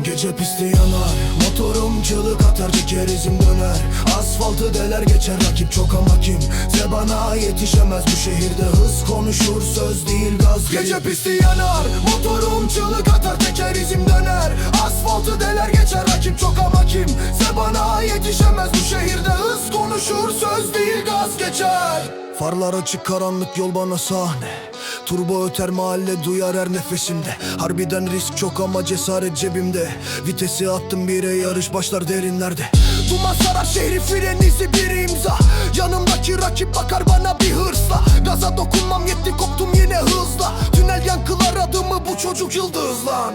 Gece pisti yanar Motorum çığlık atar kerizim döner. Asfaltı deler geçer rakip çok ama kimse bana yetişemez Bu şehirde hız konuşur söz değil gaz. Gece pisti yanar Motorum çığlık atar tekerizim döner. Asfaltı deler geçer rakip çok ama kimse bana yetişemez Bu şehirde hız konuşur söz değil gaz geçer. Farlar açık karanlık yol bana sahne Turbo öter mahalle duyar her nefesimde. Harbiden risk çok ama cesaret cebimde. Vitesi attım bire yarış başlar derinlerde. Duman sarar şehri fren izi bir imza. Yanımdaki rakip bakar bana bir hırsla. Gaza dokunmam yetti koptum yine hızla. Tünel yankılar adımı bu çocuk yıldız lan.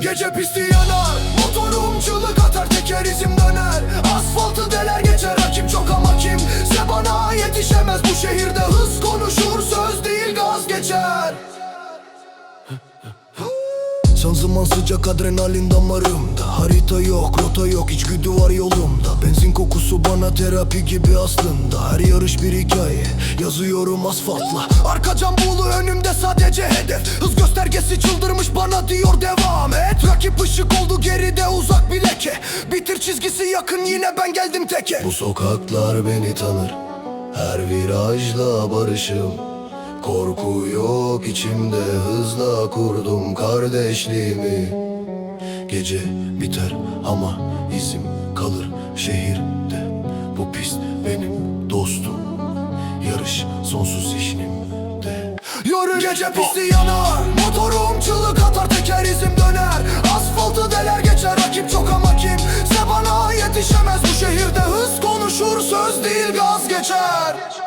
Gece pisti yanar Motorum çığlık atar tekerizim döner. Asfaltı deler Son zaman sıcak adrenalin damarımda. Harita yok, rota yok, içgüdü var yolumda. Benzin kokusu bana terapi gibi aslında. Her yarış bir hikaye, yazıyorum asfaltla. Arka cam buğulu önümde sadece hedef. Hız göstergesi çıldırmış bana diyor devam et. Rakip ışık oldu geride uzak bir leke. Bitir çizgisi yakın yine ben geldim teke. Bu sokaklar beni tanır. Her virajla barışım Korku yok içimde hızla kurdum kardeşliğimi. Gece biter ama izim kalır şehirde. Bu pist benim dostum Yarış sonsuz işimde. Yarın gece pisti yanar Motorum çığlık atar tekerizim döner. Asfaltı deler geçer rakip çok ama kimse bana yetişemez Bu şehirde hız konuşur söz değil gaz geçer